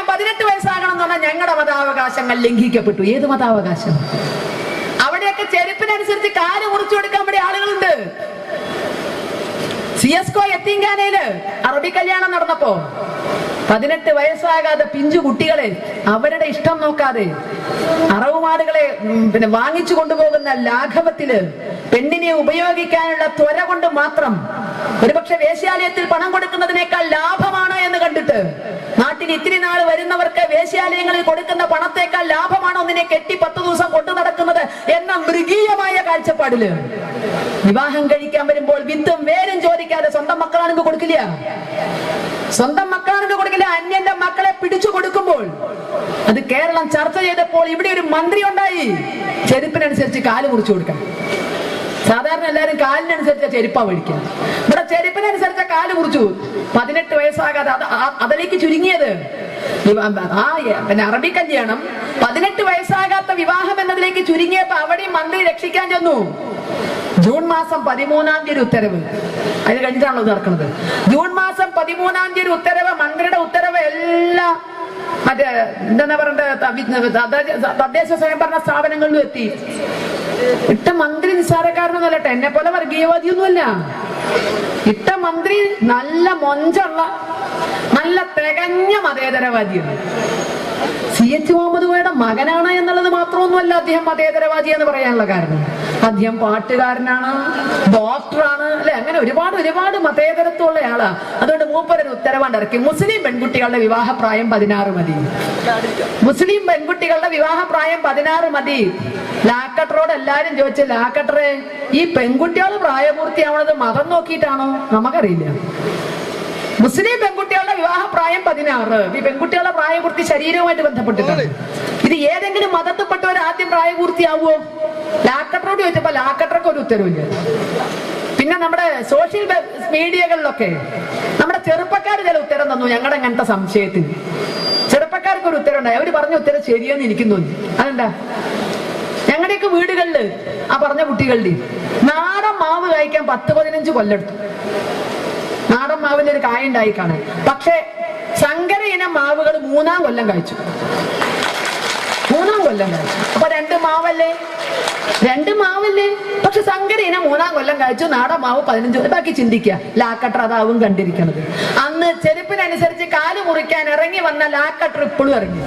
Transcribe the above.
കുടിക്കാൻ പതിനെട്ട് വയസ്സാകണം എന്ന് പറഞ്ഞാൽ ഞങ്ങളുടെ മതാവകാശങ്ങൾ ലംഘിക്കപ്പെട്ടു. ഏത് മതാവകാശം? അവിടെയൊക്കെ ചെരുപ്പിനനുസരിച്ച് കാൽ മുറിച്ചു കൊടുക്കാൻ ഇവിടെ ആളുകളുണ്ട്. സി എസ് കോ എത്തിങ്കാനയിൽ അറബി കല്യാണം നടന്നപ്പോ പതിനെട്ട് വയസ്സാകാതെ പിഞ്ചു കുട്ടികളെ അവരുടെ ഇഷ്ടം നോക്കാതെ അറവുമാടുകളെ പിന്നെ വാങ്ങിച്ചു കൊണ്ടുപോകുന്ന ലാഘവത്തിൽ പെണ്ണിനെ ഉപയോഗിക്കാനുള്ള ത്വര കൊണ്ട് മാത്രം ഒരുപക്ഷെ വേശ്യാലയത്തിൽ പണം കൊടുക്കുന്നതിനേക്കാൾ ലാഭമാണ് എന്ന് കണ്ടിട്ട് നാട്ടിൽ ഇത്തിരി നാൾ വരുന്നവർക്ക് വേശ്യാലയങ്ങളിൽ കൊടുക്കുന്ന പണത്തേക്കാൾ ലാഭമാണ് ഒന്നിനെ കെട്ടി പത്ത് ദിവസം കൊണ്ടു നടക്കുന്നത് എന്ന മൃഗീയമായ കാഴ്ചപ്പാടിൽ. വിവാഹം കഴിക്കാൻ വരുമ്പോൾ വിത്തും വേരും ചോദിക്കാതെ സ്വന്തം മക്കളാണെങ്കിൽ കൊടുക്കില്ല. സ്വന്തം മക്കളാണെങ്കിൽ കൊടുക്കില്ല അന്യന്റെ മക്കളെ പിടിച്ചു കൊടുക്കുമ്പോൾ. അത് കേരളം ചർച്ച ചെയ്തപ്പോൾ ഇവിടെ ഒരു മന്ത്രി ഉണ്ടായി. ചെരുപ്പിനനുസരിച്ച് കാൽ മുറിച്ചു കൊടുക്കണം സാധാരണ എല്ലാവരും കാലിനനുസരിച്ച ചെരുപ്പാ മേടിക്കുക ഇവിടെ ചെരുപ്പിനനുസരിച്ച കാൽ മുറിച്ചു. പതിനെട്ട് വയസ്സാകാതെ അത് അതിലേക്ക് ചുരുങ്ങിയത്. ആ പിന്നെ അറബി കല്യാണം. പതിനെട്ട് വയസ്സാകാത്ത വിവാഹം എന്നതിലേക്ക് ചുരുങ്ങിയപ്പോ അവിടെയും മന്ത്രി രക്ഷിക്കാൻ ചെന്നു. ജൂൺ മാസം പതിമൂന്നാം തീയതി ഉത്തരവ്. അതിന് കഴിഞ്ഞിട്ടാണല്ലോ നടക്കുന്നത്. ജൂൺ മാസം പതിമൂന്നാം തീയതി ഉത്തരവ് മന്ത്രിയുടെ ഉത്തരവ് എല്ലാ മറ്റേ എന്താ പറയണ്ടത് തദ്ദേശ സ്വയംഭരണ സ്ഥാപനങ്ങളിലും എത്തി. ഇട്ട മന്ത്രി നിസ്സാരക്കാരനൊന്നല്ല. എന്നെ പോലെ വർഗീയവാദിയൊന്നുമല്ല. ഇട്ട മന്ത്രി നല്ല മൊഞ്ചുള്ള നല്ല തികഞ്ഞ മതേതരവാദിയാണ്. സി എച്ച് മുഹമ്മദ് കോയുടെ മകനാണ് എന്നുള്ളത് മാത്രമൊന്നുമല്ല അദ്ദേഹം മതേതരവാദി എന്ന് പറയാനുള്ള കാരണം. അദ്ദേഹം പാട്ടുകാരനാണ് ഡോക്ടറാണ് അല്ലെ? അങ്ങനെ ഒരുപാട് ഒരുപാട് മതേതരത്വമുള്ള ആളാ. അതുകൊണ്ട് മൂപ്പരൊരു ഉത്തരവാണ്ട് ഇറക്കി. മുസ്ലിം പെൺകുട്ടികളുടെ വിവാഹ പ്രായം പതിനാറ് മതി. മുസ്ലിം പെൺകുട്ടികളുടെ വിവാഹ പ്രായം പതിനാറ് മതി. ലാക്കട്ടറോട് എല്ലാരും ചോദിച്ചു ലാക്കട്ടറെ ഈ പെൺകുട്ടികൾ പ്രായപൂർത്തിയാവണത് മതം നോക്കിയിട്ടാണോ? നമുക്കറിയില്ല. മുസ്ലിം പെൺകുട്ടികളുടെ വിവാഹ പ്രായം പതിനാറ്. ഈ പെൺകുട്ടികളുടെ പ്രായപൂർത്തി ശരീരവുമായിട്ട് ബന്ധപ്പെട്ടിട്ടാണ് ഇത് ഏതെങ്കിലും മതത്തിൽപ്പെട്ടവർ ആദ്യം പ്രായപൂർത്തിയാവുമോ ലാക്കട്ടറോട് ചോദിച്ചപ്പോ ലാക്കട്ടർക്ക് ഒരു ഉത്തരവില്ല. പിന്നെ നമ്മുടെ സോഷ്യൽ മീഡിയകളിലൊക്കെ നമ്മുടെ ചെറുപ്പക്കാർ ചില ഉത്തരം തന്നു. ഞങ്ങളുടെ അങ്ങനത്തെ സംശയത്തിന്. ചെറുപ്പക്കാർക്ക് ഒരു ഉത്തരം ഉണ്ടായി അവർ പറഞ്ഞ ഉത്തരം ശരിയെന്ന് എനിക്ക് അതെന്താ? ഞങ്ങളുടെയൊക്കെ വീടുകളിൽ? ആ പറഞ്ഞ കുട്ടികളുടെ നാടൻ മാവ് കായ്ക്കാൻ പത്ത് പതിനഞ്ച് കൊല്ലെടുത്തു. നാടൻ മാവിന്റെ ഒരു കായ ഉണ്ടായി കാണാൻ. പക്ഷെ സങ്കര ഇനം മാവുകൾ മൂന്നാം കൊല്ലം കഴിച്ചു. മൂന്നാം കൊല്ലം കഴിച്ചു. അപ്പൊ രണ്ട് മാവല്ലേ? രണ്ട് മാവല്ലേ? പക്ഷെ സങ്കര ഇനം മൂന്നാം കൊല്ലം കഴിച്ചു. നാടൻ മാവ് പതിനഞ്ച് ബാക്കി ചിന്തിക്കുക. ലാക്കട്ടർ അതാവും കണ്ടിരിക്കണത് അന്ന് ചെരുപ്പിനനുസരിച്ച് കാൽ മുറിക്കാൻ ഇറങ്ങി വന്ന ലാക്കട്ടർ ഇപ്പോഴും ഇറങ്ങി